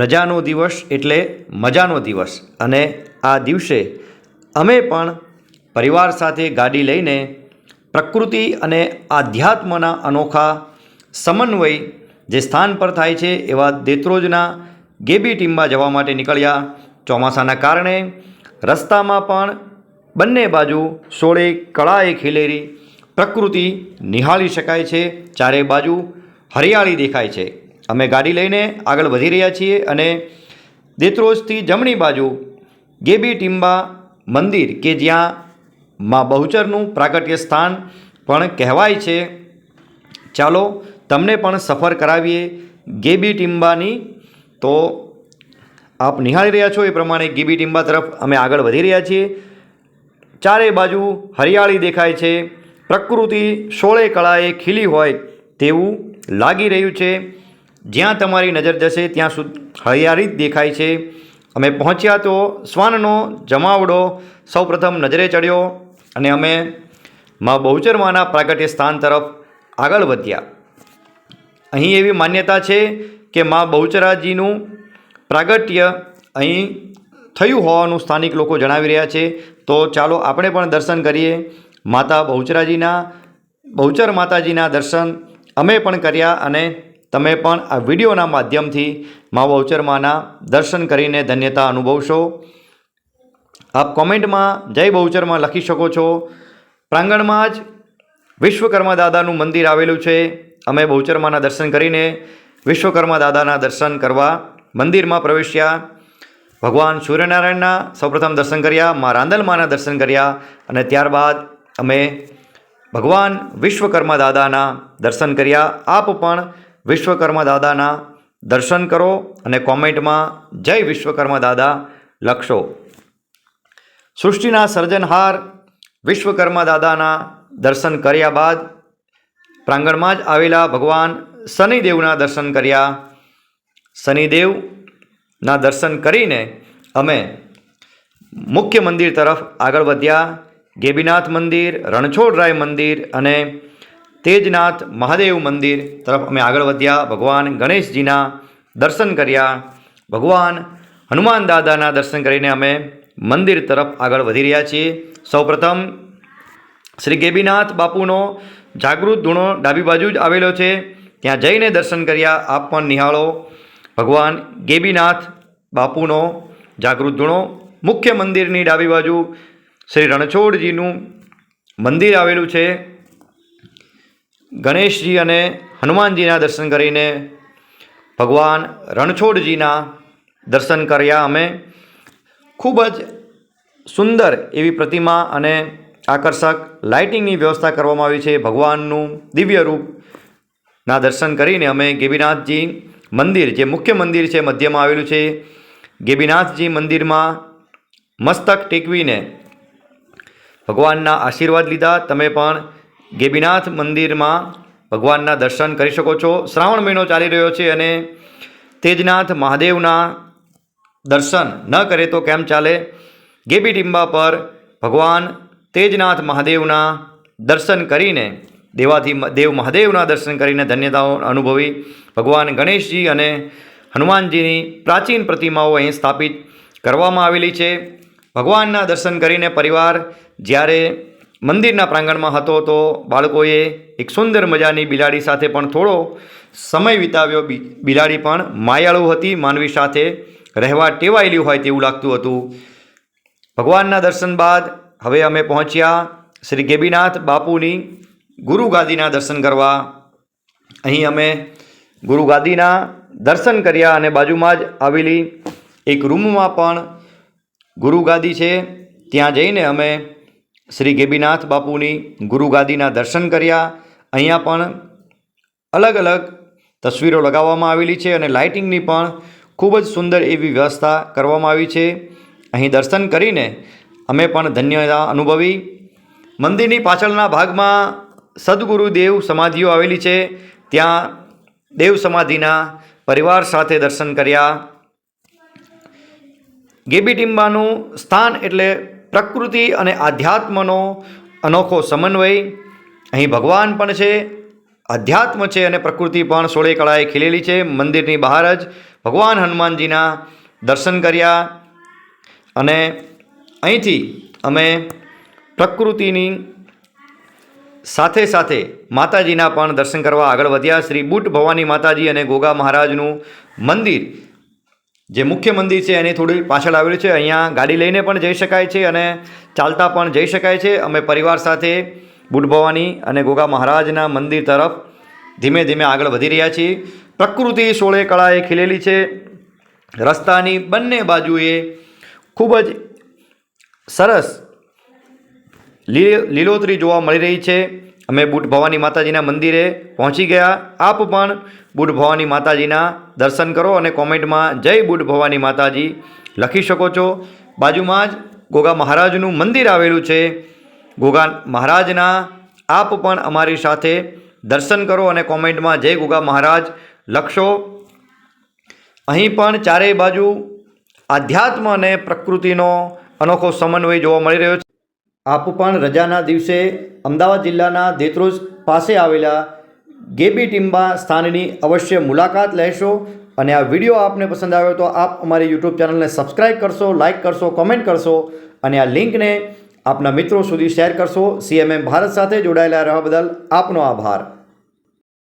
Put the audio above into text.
રજાનો દિવસ એટલે મજાનો દિવસ. અને આ દિવસે અમે પણ પરિવાર સાથે ગાડી લઈને પ્રકૃતિ અને આધ્યાત્મના અનોખા સમન્વય જે સ્થાન પર થાય છે એવા દેત્રોજના ગેબી ટીમમાં જવા માટે નીકળ્યા. ચોમાસાના કારણે રસ્તામાં પણ બંને બાજુ સોળે કળાએ ખીલેરી પ્રકૃતિ નિહાળી શકાય છે. ચારે બાજુ હરિયાળી દેખાય છે. અમે ગાડી લઈને આગળ વધી રહ્યા છીએ અને દેત્રોજથી જમણી બાજુ ગેબી ટીમ્બા મંદિર કે જ્યાં મા બહુચરનું પ્રાગટ્ય સ્થાન પણ કહેવાય છે. ચાલો તમને પણ સફર કરાવીએ ગેબી ટીમ્બાની. તો આપ નિહાળી રહ્યા છો એ પ્રમાણે ગીબી ટીમ્બા તરફ અમે આગળ વધી રહ્યા છીએ. ચારે બાજુ હરિયાળી દેખાય છે. પ્રકૃતિ સોળે કળાએ ખીલી હોય તેવું લાગી રહ્યું છે. જ્યાં તમારી નજર જશે, ત્યાં સુધી હરિયાળી જ દેખાય છે. અમે પહોંચ્યા તો શ્વાનનો જમાવડો સૌપ્રથમ નજરે ચડ્યો અને અમે મા બહુચરમાના પ્રાગટ્ય સ્થાન તરફ આગળ વધ્યા. અહીં એવી માન્યતા છે કે મા બહુચરાજીનું પ્રાગટ્ય અહીં થયું હોવાનું સ્થાનિક લોકો જણાવી રહ્યા છે. તો ચાલો આપણે પણ દર્શન કરીએ. માતા બહુચરાજીના, બહુચર માતાજીના દર્શન અમે પણ કર્યા અને તમે પણ આ વિડીયોના માધ્યમથી મા બહુચરમાના દર્શન કરીને ધન્યતા અનુભવશો. આપ કોમેન્ટમાં જય બહુચરમાં લખી શકો છો. પ્રાંગણમાં જ વિશ્વકર્મા દાદાનું મંદિર આવેલું છે. અમે બહુચરમાના દર્શન કરીને વિશ્વકર્મા દાદાના દર્શન કરવા મંદિરમાં પ્રવેશ્યા. ભગવાન સૂર્યનારાયણના સૌપ્રથમ દર્શન કર્યા, મા રાંદલમાના દર્શન કર્યા અને ત્યારબાદ અમે ભગવાન વિશ્વકર્મા દાદાના દર્શન કર્યા. આપ પણ વિશ્વકર્મા દાદાના દર્શન કરો અને કોમેન્ટમાં જય વિશ્વકર્મા દાદા લખશો. સૃષ્ટિના સર્જનહાર વિશ્વકર્મા દાદાના દર્શન કર્યા બાદ પ્રાંગણમાં જ આવેલા ભગવાન શનિદેવના દર્શન કર્યા. શનિદેવના દર્શન કરીને અમે મુખ્ય મંદિર તરફ આગળ વધ્યા. ગેબીનાથ મંદિર, રણછોડરાય મંદિર અને તેજનાથ મહાદેવ મંદિર તરફ અમે આગળ વધ્યા. ભગવાન ગણેશજીના દર્શન કર્યા. ભગવાન હનુમાન દાદાના દર્શન કરીને અમે મંદિર તરફ આગળ વધી રહ્યા છીએ. સૌપ્રથમ શ્રી ગેબીનાથ બાપુનો જાગૃત ધૂણો ડાબી બાજુ જ આવેલો છે. ત્યાં જઈને દર્શન કર્યા. આપ પણ નિહાળો. ભગવાન ગેબીનાથ બાપુનો જાગૃત ધૂણો. મુખ્ય મંદિરની ડાબી બાજુ શ્રી રણછોડજીનું મંદિર આવેલું છે. ગણેશજી અને હનુમાનજીના દર્શન કરીને ભગવાન રણછોડજીના દર્શન કર્યા. અમે ખૂબ જ સુંદર એવી પ્રતિમા અને આકર્ષક લાઇટિંગની વ્યવસ્થા કરવામાં આવી છે. ભગવાનનું દિવ્ય રૂપના દર્શન કરીને અમે ગેબીનાથજી મંદિર, જે મુખ્ય મંદિર છે, મધ્યમાં આવેલું છે ગેબીનાથજી મંદિરમાં મસ્તક ટેકવીને ભગવાનના આશીર્વાદ લીધા. તમે પણ ગેબીનાથ મંદિરમાં ભગવાનના દર્શન કરી શકો છો. શ્રાવણ મહિનો ચાલી રહ્યો છે અને તેજનાથ મહાદેવના દર્શન ન કરે તો કેમ ચાલે? ગેબી ટીંબા પર ભગવાન તેજનાથ મહાદેવના દર્શન કરીને દેવાથી દેવ મહાદેવના દર્શન કરીને ધન્યતાઓ અનુભવી ભગવાન ગણેશજી અને હનુમાનજીની પ્રાચીન પ્રતિમાઓ અહીં સ્થાપિત કરવામાં આવેલી છે. ભગવાનના દર્શન કરીને પરિવાર જ્યારે મંદિરના પ્રાંગણમાં હતો તો બાળકોએ એક સુંદર મજાની બિલાડી સાથે પણ થોડો સમય વિતાવ્યો. બિલાડી પણ માયાળુ હતી, માનવી સાથે રહેવા ટેવાયેલી હોય તેવું લાગતું હતું. ભગવાનના દર્શન બાદ હવે અમે પહોંચ્યા શ્રી ગેબીનાથ બાપુની ગુરુ ગાદીના દર્શન કરવા. અહીં અમે ગુરુ ગાદીના દર્શન કર્યા અને બાજુમાં જ આવેલી એક રૂમમાં પણ ગુરુ ગાદી છે. ત્યાં જઈને અમે શ્રી ગેબીનાથ બાપુની ગુરુ ગાદીના દર્શન કર્યા. અહીંયા પણ અલગ અલગ તસવીરો લગાવવામાં આવેલી છે અને લાઇટિંગની પણ ખૂબ જ સુંદર એવી વ્યવસ્થા કરવામાં આવી છે. અહીં દર્શન કરીને અમે પણ ધન્યતા અનુભવી. મંદિરની પાછળના ભાગમાં સદગુરુ દેવ સમાધિઓ આવેલી છે. ત્યાં દેવ સમાધિના પરિવાર સાથે દર્શન કર્યા. ગેબી ટીમ્બાનું સ્થાન એટલે પ્રકૃતિ અને આધ્યાત્મનો અનોખો સમન્વય. અહીં ભગવાન પણ છે અધ્યાત્મ છે અને પ્રકૃતિ પણ સોળે કળાએ ખીલેલી છે. મંદિરની બહાર જ ભગવાન હનુમાનજીના દર્શન કર્યા અને અહીંથી અમે પ્રકૃતિની સાથે સાથે માતાજીના પણ દર્શન કરવા આગળ વધ્યા. શ્રી બુટ ભવાની માતાજી અને ગોગા મહારાજનું મંદિર જે મુખ્ય મંદિર છે એની થોડી પાછળ આવેલું છે. અહીંયા ગાડી લઈને પણ જઈ શકાય છે અને ચાલતા પણ જઈ શકાય છે. અમે પરિવાર સાથે બુટ ભવાની અને ગોગા મહારાજના મંદિર તરફ ધીમે ધીમે આગળ વધી રહ્યા છીએ. પ્રકૃતિ સોળે કળાએ ખીલેલી છે. રસ્તાની બંને બાજુએ ખૂબ જ સરસ લીલોતરી જોવા મળી રહી છે. અમે બુટ ભવાની માતાજીના મંદિરે પહોંચી ગયા. આપ પણ બુટ ભવાની માતાજીના દર્શન કરો અને કોમેન્ટમાં જય બુટ ભવાની માતાજી લખી શકો છો. બાજુમાં જ ગોગા મહારાજનું મંદિર આવેલું છે. ગોગા મહારાજના આપ પણ અમારી સાથે દર્શન કરો અને કોમેન્ટમાં જય ગોગા મહારાજ લખશો. અહીં પણ ચારેય બાજુ આધ્યાત્મ અને પ્રકૃતિનો અનોખો સમન્વય જોવા મળી રહ્યો છે. આપ પણ રજાના દિવસે અમદાવાદ જિલ્લાના દેત્રોજ પાસે આવેલા ગેબી ટિમ્બા સ્થાનની અવશ્ય મુલાકાત લેશો અને આ વીડિયો આપને પસંદ આવ્યો તો આપ અમારી યુટ્યુબ ચેનલને સબસ્ક્રાઈબ કરશો, લાઇક કરશો, કોમેન્ટ કરશો અને આ લિંકને આપના મિત્રો સુધી શેર કરશો. સીએમએમ ભારત સાથે જોડાયેલા રહેવા બદલ આપનો આભાર.